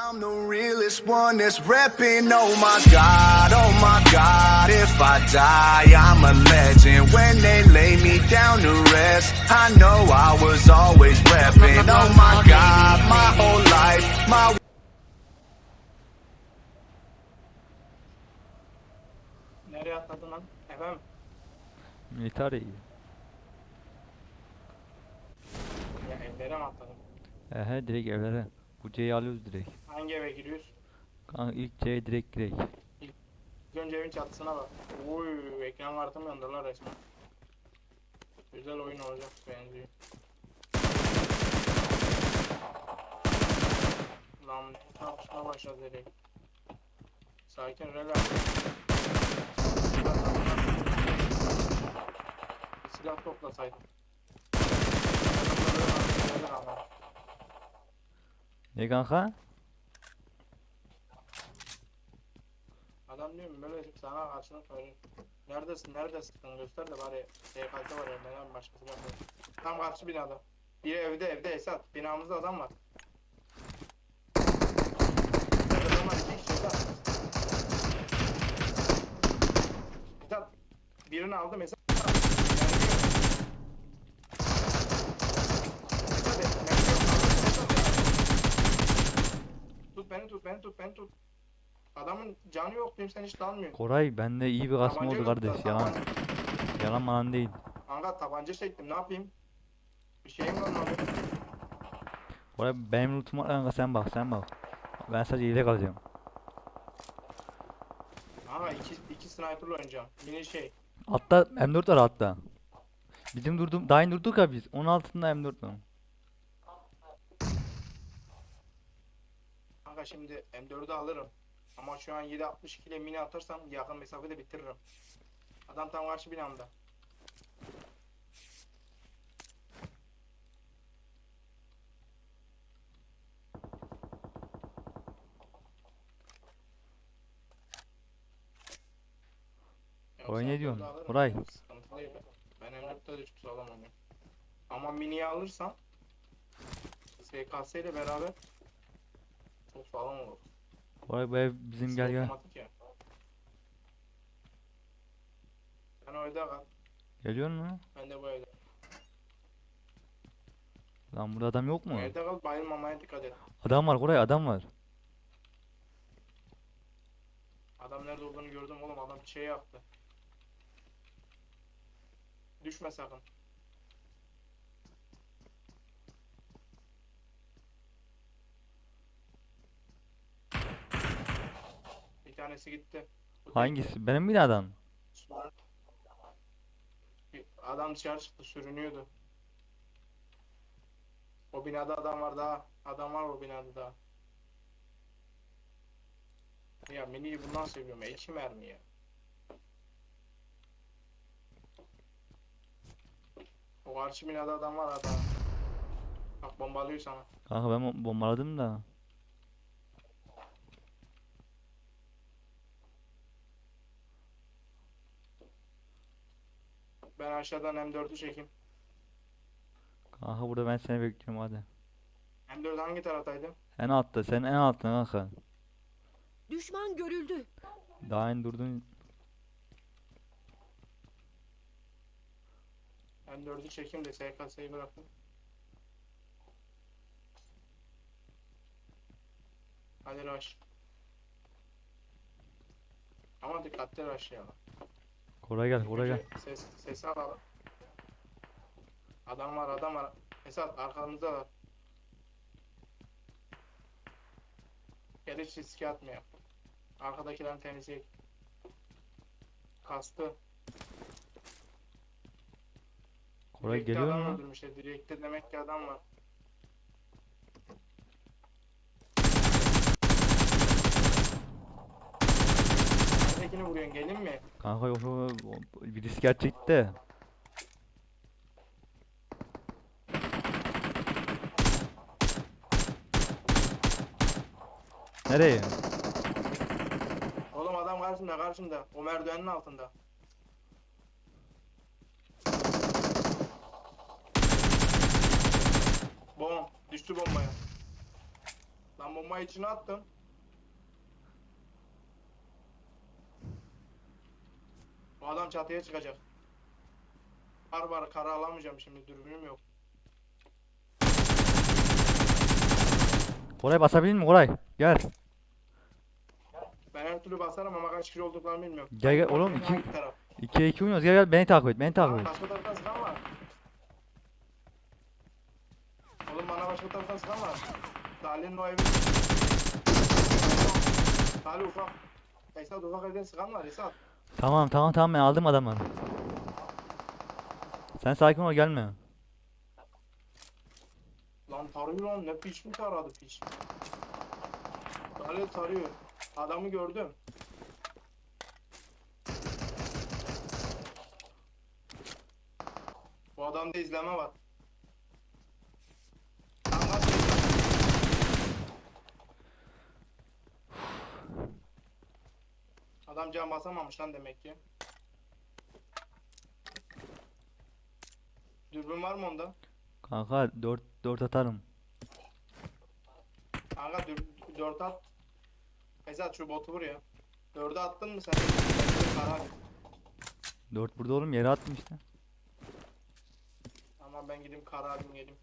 I'm the realest one that's repping. Oh my god, oh my god. If I die, I'm a legend. When they lay me down to rest, I know I was always repping. Oh my god, my whole life, my Nereye atladın lan? Efendim? Military. Ya evlere mi atladın? Ehe direkt evlere. Bu C'yi alıyoruz direkt. Hangi eve giriyoruz? Kanka ilk C direkt direkt. İlk önce evin çatısına bak. Uy, ekran kartım yandı lan resmen. Güzel oyun olacak benziyor. Lan tartışma başladı direkt. Sakin relax. Bir silah toplasaydım. Ne kanka? Adam diyorum böyle sana karşılık söyleyeyim. Neredesin neredesin göster de bari TKT var ya neden başkası yapıyor. Tam karşı binada. Biri evde evde Esat. Binamızda adam var. Adam var iki kişi Esat. Birini aldım. Esat, Esat, Esat. Tut beni tut beni tut. Adamın canı yok diyeyim sen hiç dalmıyorsun. Koray bende iyi bir kasma oldu kardeş. Yalan. Yalan malan değil. Kanka tabanca çektim ne yapayım? Bir şeyim kalmadı. Koray benim lootum var kanka sen bak sen bak. Ben sadece yedek alacağım. Kanka iki, iki sniper'la oynayacağım. Mini şey. Altta M4 var altta. Bizim durdum, daha yeni durduk ya biz. Onun altında M4 var. Şimdi M4'ü alırım. Ama şu an 7.62 ile mini atarsam yakın mesafede bitiririm. Adam tam karşı binamda. Koray ne M4'ü diyorsun? değil. Ben M4'te de çok sağlam oynuyorum. Ama mini'yi alırsam SKS ile beraber çok sağlam olur. Bu ev bizim gel gel. Sen o evde kal. Geliyor mu? Ben de bu evde. Lan burada adam yok mu? evde kal bayılmamaya dikkat et. Adam var Koray adam var. Adam nerede olduğunu gördüm oğlum adam şey yaptı. Düşme sakın. Tanesi gitti. Hangisi? Benim binadan. Bir Adam dışarı çıktı sürünüyordu. O binada adam var daha. Adam var o binada daha. Ya miniyi bundan seviyorum. İki mermi ya. O karşı binada adam var adam. Bak bombalıyor sana. Kanka ben bom- bombaladım da. Ben aşağıdan M4'ü çekeyim. Kanka burada ben seni bekliyorum hadi. M4 hangi taraftaydı? En altta sen en altta kanka. Düşman görüldü. Daha yeni durdun. M4'ü çekeyim de SKS'yi bırakın. Hadi rush. Ama dikkatli rush ya. Koray gel Koray gel. Ses, sesi alalım. Adam var adam var. Esat arkamızda var. Gel hiç riske atmayalım. Arkadakilerin temizleyek. Kastı. Koray geliyor adam mu? öldürmüşler. Direkte demek ki adam var. Neredekini vuruyorsun gelin mi? Kanka yok yok yok. bir risk gerçekti de. Nereye? Oğlum adam karşımda karşımda. O merdivenin altında. Bom. Düştü bombaya. Lan bombayı içine attım. Adam çatıya çıkacak. Kar var, karı alamayacağım şimdi, dürbünüm yok. Koray basabilir mi Koray? Gel. Ben her türlü basarım ama kaç kişi olduklarını bilmiyorum. Gel, gel, oğlum, Hangi iki- taraf? 2'ye 2 oynuyoruz. Gel gel beni takip et. Beni takip et. başka taraftan sıkan var. Oğlum bana başka taraftan sıkan var. Salih'in o evi. Salih ufak. Esat ufak evden sıkan var Esat. Tamam tamam tamam ben aldım adamları. Sen sakin ol gelme. Lan tarıyor lan ne piç mi taradı piç. Salih tarıyor. Adamı gördüm. Bu adamda izleme var. Adam can basamamış lan demek ki. Dürbün var mı onda? Kanka 4 4 atarım. Kanka dür, dört at. Esat şu botu vur ya. Dördü attın mı sen? Ben Kara git. 4 burada oğlum yere attım işte. Ama ben gideyim alayım geleyim.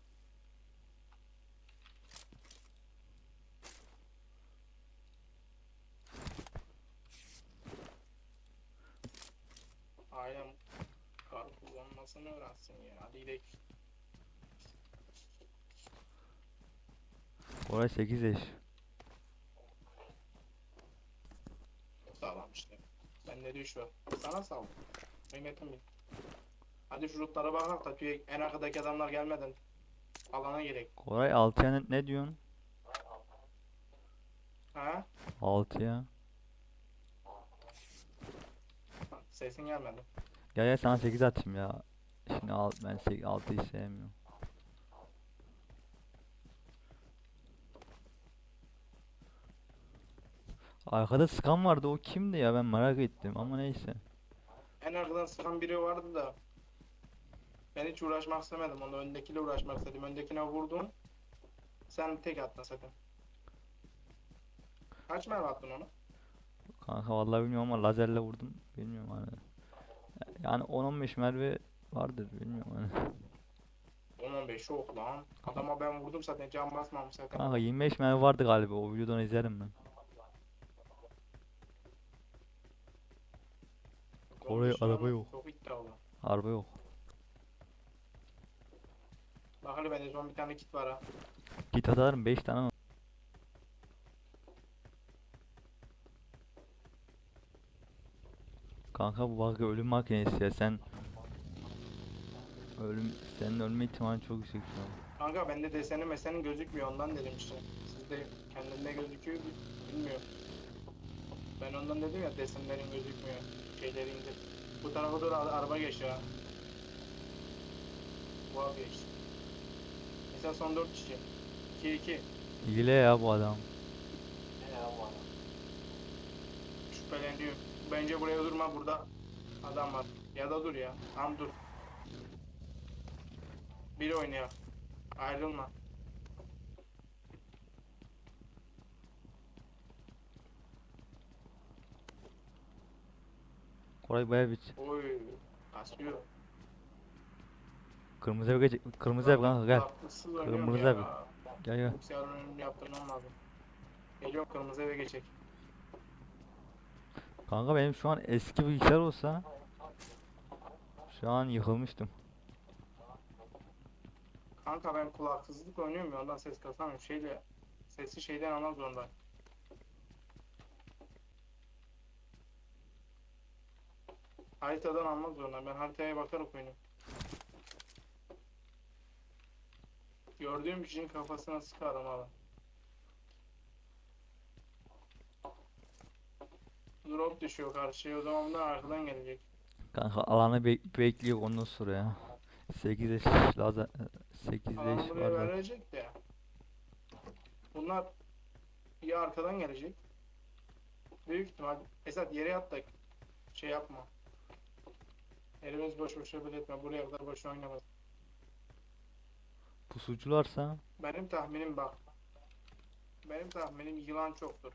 Ailem kar kullanmasını öğrensin ya. Hadi gidelim. Koray 8 yaş. Sağlam işte. Bende düş var. Sana sağ ol. Kıymetim bil. Hadi şu lootlara bakalım da en arkadaki adamlar gelmeden alana gerek. Koray 6'ya ne, ne diyorsun? Ha? 6'ya. Sesin gelmedi. Gel gel sana 8 atayım ya. Şimdi al, ben 6'yı sevmiyorum. Arkada sıkan vardı o kimdi ya ben merak ettim ama neyse. En arkadan sıkan biri vardı da ben hiç uğraşmak istemedim. Onu öndekiyle uğraşmak istedim. Öndekine vurdum. Sen tek attın sakın. Kaç mermi attın onu? Kanka vallahi bilmiyorum ama lazerle vurdum. Bilmiyorum hani. Yani 10-15 merve vardır bilmiyorum hani. 10-15 çok lan. Adama ben vurdum zaten can basmamış zaten. Kanka 25 merve vardı galiba o videodan izlerim ben. oraya 15 mermi araba yok. Çok iddialı. Araba yok. Bak hele bende son bir tane kit var ha. Git atarım 5 tane var. Kanka bu bak ölüm makinesi ya sen ölüm senin ölme ihtimali çok yüksek şu an. Kanka bende deseni mesenin gözükmüyor ondan dedim işte. Sizde kendinde gözüküyor bi- bilmiyorum. Ben ondan dedim ya desenlerin gözükmüyor. Şeyleri indir. Bu tarafa doğru ara- araba geçiyor ha. Bu abi geçti. Mesela son 4 kişi. 2 2. Hile ya bu adam. Şüpheleniyor. Bence buraya durma burada adam var. Ya da dur ya. Tam dur. Biri oynuyor. Ayrılma. Koray bayağı bir Oy. Kasıyor. kırmızı ev geç kırmızı ev kanka gel. Haklısız oynuyorum Kırmızı ya. ev. Gel gel. Bilgisayarın önünü yaptırmam lazım. Geliyorum kırmızı eve geçecek. Kanka benim şu an eski bilgisayar olsa şu an yıkılmıştım. Kanka ben kulaksızlık oynuyorum ya ondan ses kasamıyorum. Şeyle sesi şeyden almak zorundayım. Haritadan almak zorundayım. Ben haritaya bakarak oynuyorum. Gördüğüm kişinin kafasına sıkarım abi. Drop düşüyor karşıya o zaman bunlar arkadan gelecek. Kanka alanı bek bekliyor ondan sonra ya. 8 eş lazer 8 Alanı eş buraya var verecek de. Bunlar ya arkadan gelecek. Büyük ihtimal Esat yere yat da şey yapma. Elimiz boş boş bile etme. Buraya kadar boş oynamaz. Pusucularsa Benim tahminim bak. Benim tahminim yılan çoktur.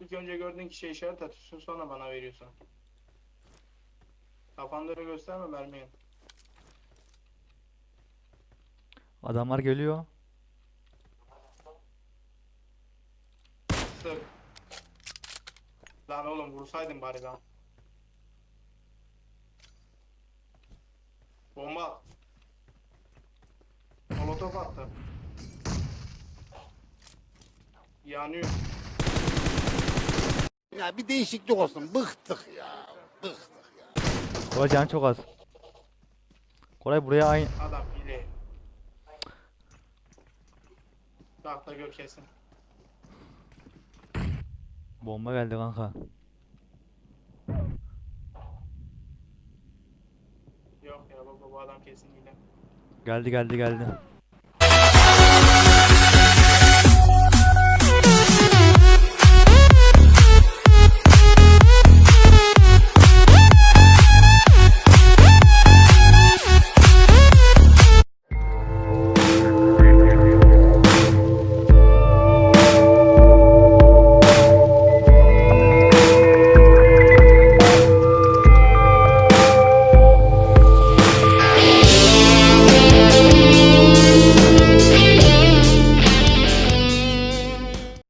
İlk önce gördüğün kişiye işaret atıyorsun sonra bana veriyorsun. Kafanda öyle gösterme mermiyi. Adamlar geliyor. Sık. Lan oğlum vursaydın bari lan. Bomba. at. Molotof attı. Yanıyor. Ya bir değişiklik olsun. Bıktık ya. Bıktık. Koray can çok az. Koray buraya aynı. Adam hile. Bak da gör kesin. Bomba geldi kanka. Yok ya baba bu adam kesin hile. Geldi geldi geldi.